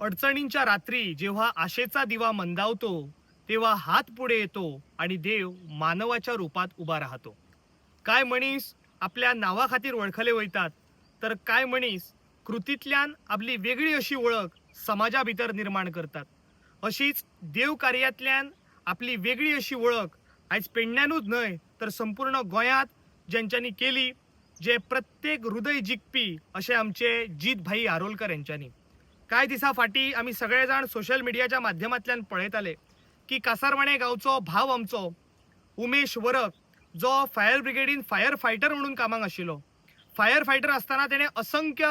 अडचणींच्या रात्री जेव्हा आशेचा दिवा मंदावतो तेव्हा हात पुढे येतो आणि देव मानवाच्या रूपात उभा राहतो. काय मनीस आपल्या नावाखातीर वळखले वयतात तर काय मनीस कृतींतल्यान आपली वेगळी अशी ओळख समाजा भितर निर्माण करतात. अशीच देव कार्यातल्यान आपली वेगळी अशी ओळख आयज पेडण्यानूच न्हय तर संपूर्ण गोंयांत ज्यांच्यांनी केली जे प्रत्येक हृदय जिखपी असे आमचे जीत भाई आरोलकर यांच्यांनी. कांय दिसा फाटीं आमी सगळे जाण सोशल मिडियाच्या माध्यमांतल्यान पळयताले की कासारवाणे गांवचो भाव आमचो. उमेश वरक जो फायर ब्रिगेडीन फायर फायटर म्हणून कामाक आशिल्लो. फायर फायटर आसतना तेणें असंख्य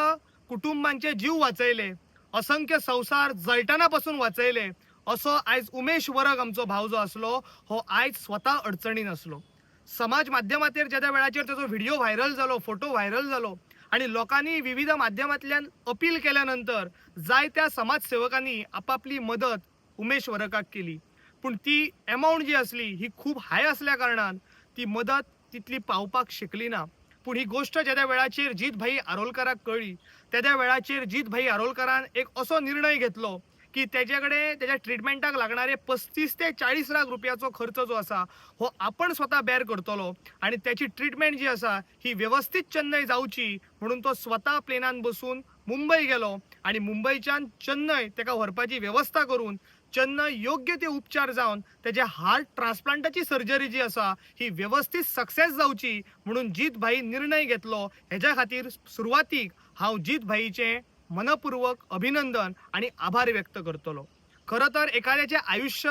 कुटुंबांचे जीव वाचयले. असंख्य संसार जळटना पासून वाचयले. असो आयज उमेश वरक आमचो भाव जो आसलो हो आयज स्वता अडचणीन आसलो समाज माध्यमांचेर ज्या त्या वेळाचेर ताचो व्हिडिओ व्हायरल जालो फोटो व्हायरल जालो आणि लोकांनी विविध माध्यमांतल्यान अपील केल्या नंतर जायत्या समाजसेवकांनी आपापली मदत उमेश वरकाक केली. पूण ती एमावंट जी आसली ही खूब हाय असल्या कारणान ती मदत तितली पावपाक शकली ना. पूण ही गोश्ट ज्या त्या वेळाचेर जीत भाई आरोलकराक कळ्ळी त्या त्या वेळाचेर जीत भाई आरोलकरान एक असो निर्णय घेतलो की त्याच्या कडेन त्याच्या ट्रिटमेंटाक लागणारे पस्तीस ते चाळीस लाख रुपयाचो खर्च जो आसा हो आपण स्वता बेर करतलो. आणि त्याची ट्रिटमेंट जी आसा ही व्यवस्थित चेन्नई जावची म्हणून तो स्वता प्लेनान बसून मुंबय गेलो. आणि मुंबयच्यान चेन्नय ताका व्हरपाची व्यवस्था करून चेन्नय योग्य ते उपचार जावन त्याचे हार्ट ट्रान्सप्लांटाची सर्जरी जी आसा ही व्यवस्थित सक्सेस जावची म्हणून जीत भाई निर्णय घेतलो. हेज्या खातीर सुरवातीक हांव जीत भाईचे मनपूर्वक अभिनंदन आणि आभार व्यक्त करतलो. खरं तर एखाद्याचे आयुष्य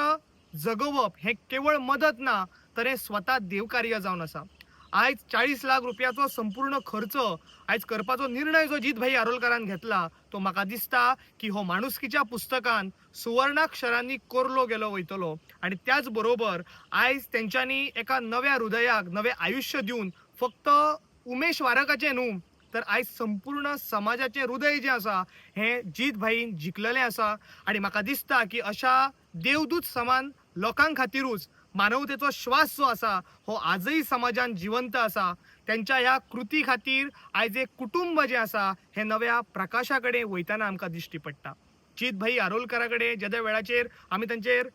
जगोवप हें केवळ मदत ना तर हे स्वता देवकार्य जावन आसा आयज चाळीस लाख रुपयाचो संपूर्ण खर्च आयज करपाचो निर्णय जो जीतभाई आरोलकरान घेतला तो म्हाका दिसता की हो माणुसकीच्या पुस्तकान सुवर्णाक्षरांनी कोरलो गेलो वयतलो. आणि त्याच बरोबर आयज तेंच्यांनी एका नव्या हृदयाक नवें आयुष्य दिवन फक्त उमेश वारकाचें न्हू तर आयज संपूर्ण समाजाचें हृदय जें आसा हें जीत भाईन जिखलेलें आसा आणि म्हाका दिसता की अशा देवदूत समान लोकां खातीरूच मानवतेचो श्वास जो आसा हो आजही समाजान जिवंत आसा त्यांच्या ह्या कृती खातीर आयज एक कुटुंब जें आसा हें नव्या प्रकाशा कडेन वयताना आमकां दिश्टी पडटा. जीत भाई आरोलकरा कडेन ज्या त्या वेळाचेर आमी तांचेर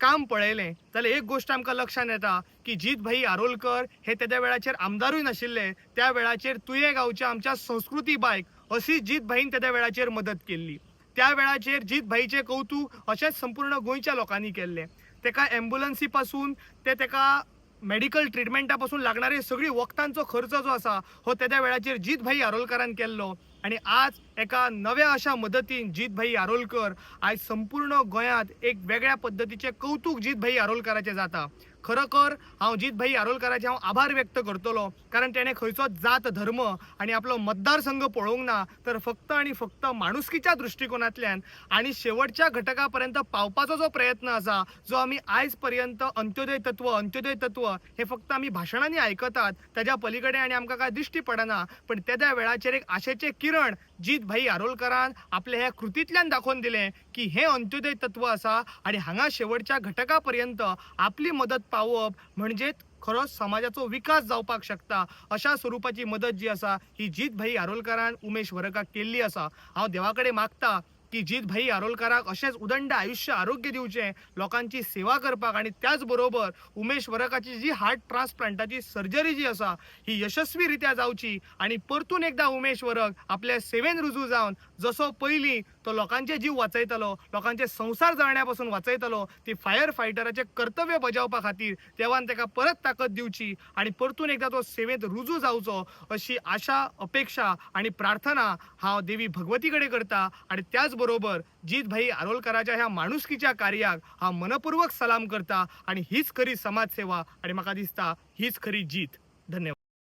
काम पळयलें जाल्यार एक गोश्ट आमकां लक्षांत येता की जीत भाई आरोलकर हे त्या वेळाचेर आमदारूय नाशिल्ले. त्या वेळाचेर तुये गांवच्या आमच्या संस्कृती बायक अशी जीत भाईन त्या वेळाचेर मदत केल्ली. त्या वेळाचेर जीत भाईचे कौतुक अशेंच संपूर्ण गोंयच्या लोकांनी केल्लें. तेका एम्ब्युलन्सी पासून ते तेका मेडिकल ट्रिटमेंटा पासून लागणारे सगळी वखदांचो खर्च जो आसा हो त्या वेळाचेर जीत भाई आरोलकरान केल्लो. आणि आज एका नव्या अशा मदतीन जीत भाई आरोलकर आयज संपूर्ण गोंयांत एक वेगळ्या पद्धतीचे कौतुक जीत भाई आरोलकराचे जाता. खरोखर हांव जीत भाई आरोलकाराचे हांव आभार व्यक्त करतलो. कारण तेणें खंयचोच जात धर्म आणि आपलो मतदारसंघ पळोवंक ना तर फक्त आणि फक्त माणुसकीच्या दृश्टिकोनांतल्यान आणि शेवटच्या घटका पर्यंत पावपाचो जो प्रयत्न आसा जो आमी आयज पर्यंत अंत्योदय तत्व अंत्योदय तत्व हे फक्त आमी भाशणांनी आयकतात त्याच्या पलीकडे आणि आमकां काय दिश्टी पडना पण त्या त्या वेळाचेर एक आशेचे किरण जीत भाई आरोलकरान आपल्या ह्या कृतींतल्यान दाखोवन दिलें की हे अंत्योदय तत्व आसा आणि हांगा शेवटच्या घटका पर्यंत आपली मदत पावप म्हणजे खरोच समाजाचो विकास जावपाक शकता अशा स्वरुपाची मदत जी आसा ही जीत भाई आरोलकरान उमेश वरकाक केल्ली आसा हांव देवा कडेन मागता की जीत भाई आरोलकराक अशेंच उदंड आयुष्य आरोग्य दिवचें लोकांची सेवा करपाक आणि त्याच बरोबर उमेश वरकाची जी हार्ट ट्रान्सप्लांटाची सर्जरी जी आसा ही यशस्वी रित्या जावची आणि परतून एकदा उमेश वरक आपल्या सेवेन रुजू जावन जसो पयलीं तो लोकांचे जीव वाचयतालो लोकांचे संसार जाळण्या पासून वाचयतालो ती फायर फायटराचे कर्तव्य बजावपा खातीर देवान ताका परत ताकद दिवची आणि परतून एकदा तो सेवेंत रुजू जावचो अशी आशा अपेक्षा आणि प्रार्थना हांव देवी भगवती कडेन करता आणि त्याच बरोबर. जीत भाई आरोलकराच्या ह्या माणुसकीच्या कार्याक हांव मनपूर्वक सलाम करता आणि हीच खरी समाजसेवा आणि म्हाका दिसता हीच खरी जीत. धन्यवाद.